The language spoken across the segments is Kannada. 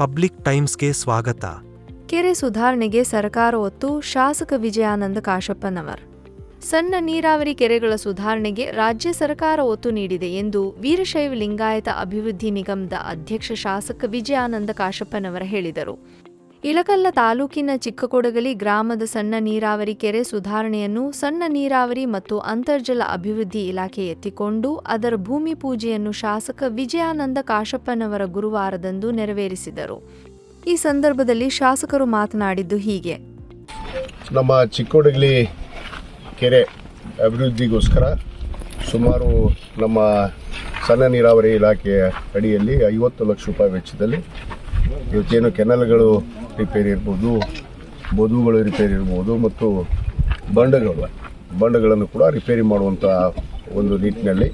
ಪಬ್ಲಿಕ್ ಟೈಮ್ಸ್ಗೆ ಸ್ವಾಗತ. ಕೆರೆ ಸುಧಾರಣೆಗೆ ಸರ್ಕಾರ ಒತ್ತು, ಶಾಸಕ ವಿಜಯಾನಂದ ಕಾಶಪ್ಪನವರ್. ಸಣ್ಣ ನೀರಾವರಿ ಕೆರೆಗಳ ಸುಧಾರಣೆಗೆ ರಾಜ್ಯ ಸರ್ಕಾರ ಒತ್ತು ನೀಡಿದೆ ಎಂದು ವೀರಶೈವ ಲಿಂಗಾಯತ ಅಭಿವೃದ್ಧಿ ನಿಗಮದ ಅಧ್ಯಕ್ಷ ಶಾಸಕ ವಿಜಯಾನಂದ ಕಾಶಪ್ಪನವರ ಹೇಳಿದರು. ಇಳಕಲ್ಲ ತಾಲೂಕಿನ ಚಿಕ್ಕಕೊಡಗಲಿ ಗ್ರಾಮದ ಸಣ್ಣ ನೀರಾವರಿ ಕೆರೆ ಸುಧಾರಣೆಯನ್ನು ಸಣ್ಣ ನೀರಾವರಿ ಮತ್ತು ಅಂತರ್ಜಲ ಅಭಿವೃದ್ಧಿ ಇಲಾಖೆ ಎತ್ತಿಕೊಂಡು ಅದರ ಭೂಮಿ ಪೂಜೆಯನ್ನು ಶಾಸಕ ವಿಜಯಾನಂದ ಕಾಶಪ್ಪನವರ ಗುರುವಾರದಂದು ನೆರವೇರಿಸಿದರು. ಈ ಸಂದರ್ಭದಲ್ಲಿ ಶಾಸಕರು ಮಾತನಾಡಿದ್ದು ಹೀಗೆ. ನಮ್ಮ ಚಿಕ್ಕೋಡಗಲಿ ಕೆರೆ ಅಭಿವೃದ್ಧಿಗೋಸ್ಕರ ಸುಮಾರು ನಮ್ಮ ಸಣ್ಣ ನೀರಾವರಿ ಇಲಾಖೆಯ ಅಡಿಯಲ್ಲಿ ಐವತ್ತು ಲಕ್ಷ ರೂಪಾಯಿ ವೆಚ್ಚದಲ್ಲಿ ಇವತ್ತೇನು ಕೆನಲ್ಗಳು ರಿಪೇರಿ ಇರ್ಬೋದು ಬದುಗಳು ರಿಪೇರಿ ಇರ್ಬೋದು ಮತ್ತು ಬಂಡಗಳು. ಬಂಡೆಗಳನ್ನು ಕೂಡ ರಿಪೇರಿ ಮಾಡುವಂಥ ಒಂದು ನಿಟ್ಟಿನಲ್ಲಿ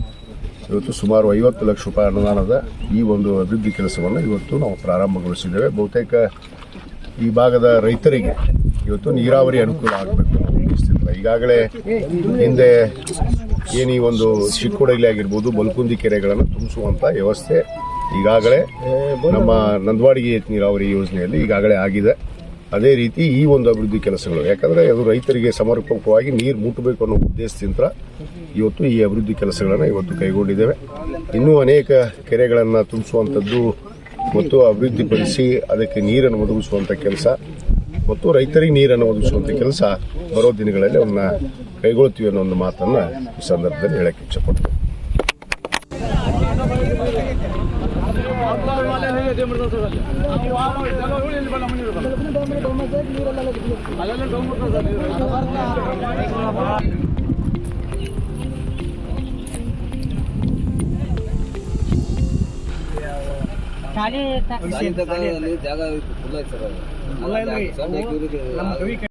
ಇವತ್ತು ಸುಮಾರು ಐವತ್ತು ಲಕ್ಷ ರೂಪಾಯಿ ಅನುದಾನದ ಈ ಒಂದು ಅಭಿವೃದ್ಧಿ ಕೆಲಸವನ್ನು ಇವತ್ತು ನಾವು ಪ್ರಾರಂಭಗೊಳಿಸಿದ್ದೇವೆ. ಬಹುತೇಕ ಈ ಭಾಗದ ರೈತರಿಗೆ ಇವತ್ತು ನೀರಾವರಿ ಅನುಕೂಲ ಆಗಬೇಕು ಈಗಾಗಲೇ ಹಿಂದೆ ಏನು ಈ ಒಂದು ಚಿಕ್ಕೋಡಗಲಿ ಆಗಿರ್ಬೋದು, ಬಲ್ಕುಂದಿ ಕೆರೆಗಳನ್ನು ತುಂಬಿಸುವಂಥ ವ್ಯವಸ್ಥೆ ಈಗಾಗಲೇ ನಮ್ಮ ನಂದವಾಡಿಗೆ ನೀರಾವರಿ ಯೋಜನೆಯಲ್ಲಿ ಈಗಾಗಲೇ ಆಗಿದೆ. ಅದೇ ರೀತಿ ಈ ಒಂದು ಅಭಿವೃದ್ಧಿ ಕೆಲಸಗಳು ಯಾಕಂದರೆ ಅದು ರೈತರಿಗೆ ಸಮರ್ಪಕವಾಗಿ ನೀರು ಮುಟ್ಟಬೇಕು ಅನ್ನೋ ಉದ್ದೇಶದಿಂದ ಇವತ್ತು ಈ ಅಭಿವೃದ್ಧಿ ಕೆಲಸಗಳನ್ನು ಇವತ್ತು ಕೈಗೊಂಡಿದ್ದೇವೆ. ಇನ್ನೂ ಅನೇಕ ಕೆರೆಗಳನ್ನು ತುಂಬಿಸುವಂಥದ್ದು ಮತ್ತು ಅಭಿವೃದ್ಧಿಪಡಿಸಿ ಅದಕ್ಕೆ ನೀರನ್ನು ಒದಗಿಸುವಂಥ ಕೆಲಸ ಮತ್ತು ರೈತರಿಗೆ ನೀರನ್ನು ಒದಗಿಸುವಂಥ ಕೆಲಸ ಬರೋ ದಿನಗಳಲ್ಲಿ ಅವನ್ನ ಕೈಗೊಳ್ತೀವಿ ಅನ್ನೋ ಒಂದು ಮಾತನ್ನು ಈ ಸಂದರ್ಭದಲ್ಲಿ ಹೇಳಕ್ಕೆ ಇಚ್ಛಪಡ್ತೀನಿ ಜಾಗ ಫುಲ್ ಐತೆ ಸರ್ ಅದು. ಸಣ್ಣ ಎಕರೆಗೆ